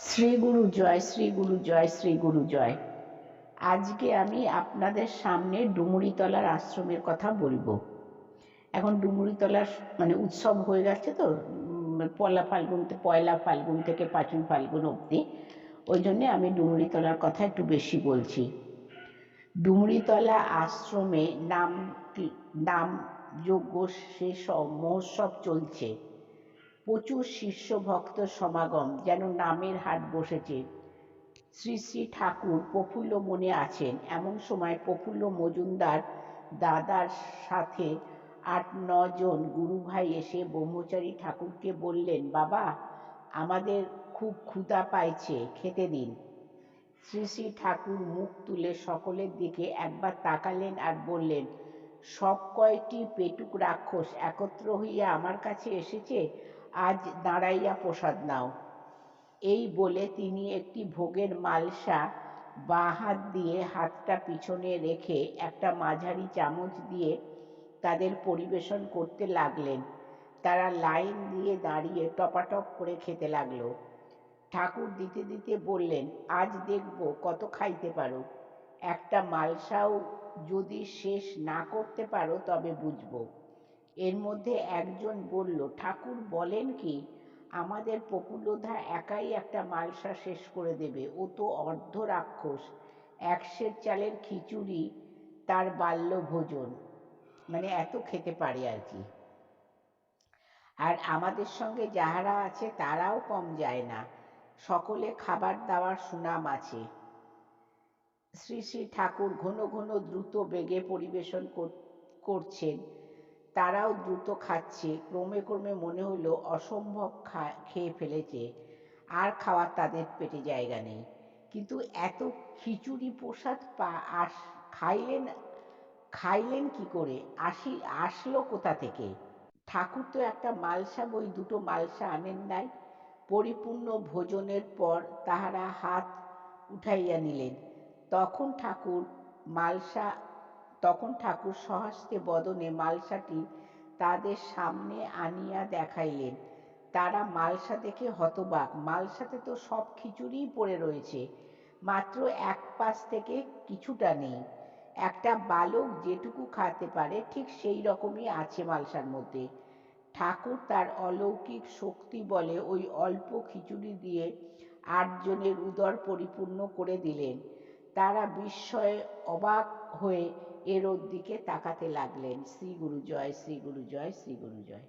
শ্রী গুরু জয়, শ্রী গুরু জয়, শ্রী গুরু জয়। আজকে আমি আপনাদের সামনে ডুমুরিতলার আশ্রমের কথা বলব। এখন ডুমুরিতলার মানে উৎসব হয়ে গেছে তো পয়লা ফাল্গুন পয়লা ফাল্গুন থেকে পাঁচই ফাল্গুন অবধি। ওই জন্যে আমি ডুমুরিতলার কথা একটু বেশি বলছি। ডুমুরিতলা আশ্রমে নাম নাম, যজ্ঞ শেষ মহোৎসব চলছে। প্রচুর শিষ্য ভক্ত সমাগম, যেন নামের হাট বসেছে। শ্রী শ্রী ঠাকুর প্রফুল্ল মনে আছেন। এমন সময় প্রফুল্ল মজুমদার দাদার সাথে আট জন গুরু ভাই এসে ব্রহ্মচারী ঠাকুরকে বললেন, বাবা, আমাদের খুব ক্ষুধা পাইছে, খেতে দিন। শ্রী শ্রী ঠাকুর মুখ তুলে সকলের দিকে একবার তাকালেন আর বললেন সব কয়টি পেটুক রাক্ষস একত্র হইয়া আমার কাছে এসেছে, আজ দাঁড়াইয়া প্রসাদ নাও। এই বলে তিনি একটি ভোগের মালসা বাঁ হাত দিয়ে হাতটা পিছনে রেখে একটা মাঝারি চামচ দিয়ে তাদের পরিবেশন করতে লাগলেন। তারা লাইন দিয়ে দাঁড়িয়ে টপাটপ করে খেতে লাগল। ঠাকুর দিতে দিতে বললেন, আজ দেখব কত খাইতে পারো। একটা মালসাও যদি শেষ না করতে পারো তবে বুঝব। এর মধ্যে একজন বলল, ঠাকুর বলেন কি, আমাদের প্রফুল্লধা একাই একটা মালসা শেষ করে দেবে। ও তো অর্ধ রাক্ষস একশের চালের খিচুড়ি, তার বাল্য ভোজন। মানে এত খেতে পারে আর কি। আর আমাদের সঙ্গে যাহারা আছে তারাও কম যায় না। সকলে খাবার দাবার সুনাম আছে। শ্রী শ্রী ঠাকুর ঘন ঘন দ্রুত বেগে পরিবেশন কর- করছেন। তারাও দ্রুত খাচ্ছে। ক্রমে ক্রমে মনে হলো অসম্ভব খেয়ে ফেলেছে। আর খাওয়ার তাদের পেটে জায়গা নেই। কিন্তু এত খিচুড়ি প্রসাদ পা, আস, খাইলেন খাইলেন কি করে? আসি, আসলো কোথা থেকে? ঠাকুর তো একটা মালসা বই, দুটো মালসা আনেন নাই। পরিপূর্ণ ভোজনের পর তাহারা হাত উঠাইয়া নিলেন। তখন ঠাকুর মালসা, তখন ঠাকুর সহস্তে বদনে মালসাটি তাদের সামনে আনিয়া দেখাইলেন। তারা মালসা দেখে হতবাক। মালসাতে তো সব খিচুড়িই পড়ে রয়েছে। মাত্র এক পাশ থেকে কিছুটা নেই। একটা বালক যেটুকু খাতে পারে, ঠিক সেই রকমই আছে মালসার মধ্যে। ঠাকুর তার অলৌকিক শক্তি বলে ওই অল্প খিচুড়ি দিয়ে আটজনের উদর পরিপূর্ণ করে দিলেন। তারা বিস্ময়ে অবাক হয়ে এর দিকে তাকাতে লাগলেন। শ্রী গুরু জয় শ্রী গুরু জয় শ্রী গুরু জয়।